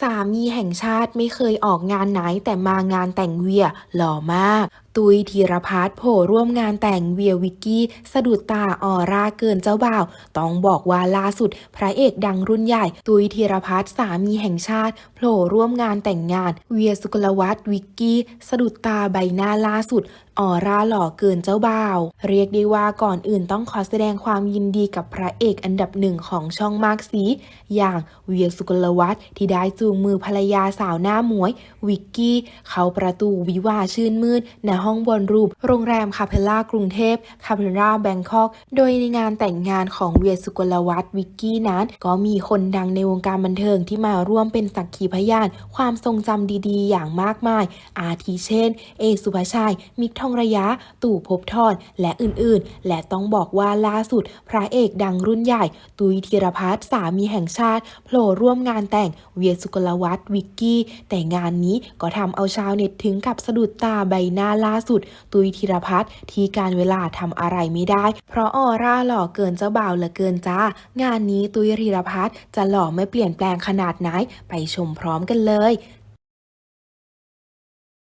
สามีแห่งชาติไม่เคยออกงานไหนแต่มางานแต่งเวียหล่อมาก ตุยธีรพัฒน์โผล่ร่วมงานแต่งเวียวิกกี้ สะดุดตาออร่าเกินเจ้าบ่าว ต้องบอกว่าล่าสุด พระเอกดังรุ่นใหญ่ ตุยธีรพัฒน์สามีแห่งชาติโผล่ร่วมงานแต่งงาน เวียสุกลวัฒน์วิกกี้ สะดุดตาใบหน้าล่าสุดออร่าหล่อเกินเจ้าบ่าว เรียกได้ว่าก่อนอื่นต้องขอแสดงความยินดีกับพระเอกอันดับหนึ่งของช่องมากสีอย่างเวียสุกลวัฒน์ที่ได้จูงมือภรรยาสาวหน้าหมวย วิกกี้ เข้าประตูวิวาชื่นมืดณห้องบอลรูมโรงแรมคาเพลล่ากรุงเทพคาเพลล่าแบงคอก โดยในงานแต่งงานของเวียสุกลวัฒน์วิกกี้นั้น ก็มีคนดังในวงการบันเทิงที่มาร่วมเป็นสักขีพยาน ความทรงจำดีๆ อย่างมากมาย อาทิเช่น เอสุภาชัย มิกทองระยะ ตู่ภพบทรและอื่นๆ และต้องบอกว่าล่าสุด พระเอกดังรุ่นใหญ่ ตุยธีรพัฒน์สามีแห่งชาติโผล่ร่วมงานแต่งเวียสุกลวัฒน์วิกกี้ แต่งานนี้ก็ทำเอาชาวเน็ตถึงกับสะดุดตาใบหน้าล่าสุด ตุยธีรพัฒน์ที่การเวลาทำอะไรไม่ได้ เพราะออร่าหล่อเกินเจ้าบ่าวเหลือเกินจ้า งานนี้ตุยธีรพัฒน์จะหล่อไม่เปลี่ยนแปลงขนาดไหน ไปชมพร้อมกันเลย